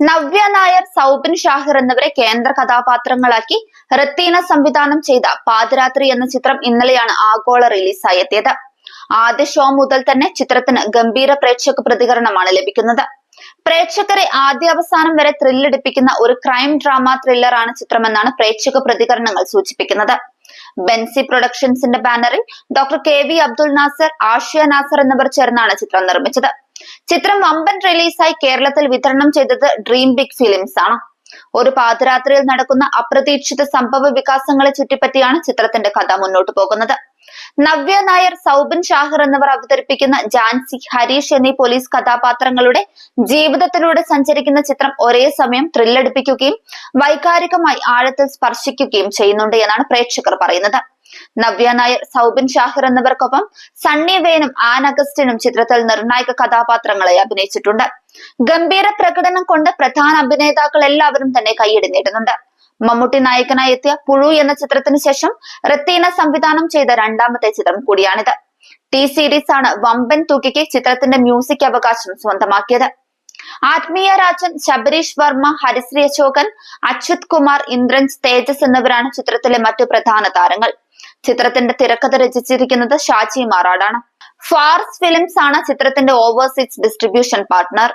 നവ്യ നായർ സൗബിൻ ഷാഹിർ എന്നിവരെ കേന്ദ്ര കഥാപാത്രങ്ങളാക്കി റത്തീന സംവിധാനം ചെയ്ത പാതിരാത്രി എന്ന ചിത്രം ഇന്നലെയാണ് ആഗോള റിലീസായി എത്തിയത് ആദ്യ ഷോ മുതൽ തന്നെ ചിത്രത്തിന് ഗംഭീര പ്രേക്ഷക പ്രതികരണമാണ് ലഭിക്കുന്നത്. പ്രേക്ഷകരെ ആദ്യ അവസാനം വരെ ത്രില്ലടിപ്പിക്കുന്ന ഒരു ക്രൈം ഡ്രാമ ത്രില്ലറാണ് ചിത്രമെന്നാണ് പ്രേക്ഷക പ്രതികരണങ്ങൾ സൂചിപ്പിക്കുന്നത്. ബെൻസി പ്രൊഡക്ഷൻസിന്റെ ബാനറിൽ doctor K V Abdul Nasar Ashiya Nasar എന്നിവർ ചേർന്നാണ് ചിത്രം നിർമ്മിച്ചത്. ചിത്രം വമ്പൻ റിലീസായി കേരളത്തിൽ വിതരണം ചെയ്തത് ഡ്രീം ബിഗ് ഫിലിംസ് ആണ്. ഒരു പാതിരാത്രിയിൽ നടക്കുന്ന അപ്രതീക്ഷിത സംഭവ വികാസങ്ങളെ ചുറ്റിപ്പറ്റിയാണ് ചിത്രത്തിന്റെ കഥ മുന്നോട്ട് പോകുന്നത്. നവ്യ നായർ സൗബിൻ ഷാഹിർ എന്നിവർ അവതരിപ്പിക്കുന്ന ജാൻസി ഹരീഷ് എന്നീ പോലീസ് കഥാപാത്രങ്ങളുടെ ജീവിതത്തിലൂടെ സഞ്ചരിക്കുന്ന ചിത്രം ഒരേ സമയം ത്രില്ലടിപ്പിക്കുകയും വൈകാരികമായി ആഴത്തിൽ സ്പർശിക്കുകയും ചെയ്യുന്നുണ്ട് എന്നാണ് പ്രേക്ഷകർ പറയുന്നത്. നവ്യ നായർ സൗബിൻ ഷാഹിർ എന്നിവർക്കൊപ്പം സണ്ണി വേനും ആൻ അഗസ്റ്റിനും ചിത്രത്തിൽ നിർണായക കഥാപാത്രങ്ങളെ അഭിനയിച്ചിട്ടുണ്ട്. ഗംഭീര പ്രകടനം കൊണ്ട് പ്രധാന അഭിനേതാക്കൾ എല്ലാവരും തന്നെ കൈയടി നേടുന്നുണ്ട്. മമ്മൂട്ടി നായകനായി എത്തിയ പുഴു എന്ന ചിത്രത്തിന് ശേഷം റത്തീന സംവിധാനം ചെയ്ത രണ്ടാമത്തെ ചിത്രം കൂടിയാണിത്. ടി സീരീസ് ആണ് വമ്പൻ തുകയ്ക്ക് ചിത്രത്തിന്റെ മ്യൂസിക് അവകാശം സ്വന്തമാക്കിയത്. ആത്മീയ രാജൻ ശബരീഷ് വർമ്മ ഹരിശ്രീ അശോകൻ അച്യുത് കുമാർ ഇന്ദ്രൻസ് തേജസ് എന്നിവരാണ് ചിത്രത്തിലെ മറ്റു പ്രധാന താരങ്ങൾ. ചിത്രത്തിന്റെ തിരക്കഥ രചിച്ചിരിക്കുന്നത് ഷാജി മാറാടാണ് ഫാർസ് ഫിലിംസ് ആണ് ചിത്രത്തിന്റെ ഓവർസീസ് ഡിസ്ട്രിബ്യൂഷൻ പാർട്ട്ണർ.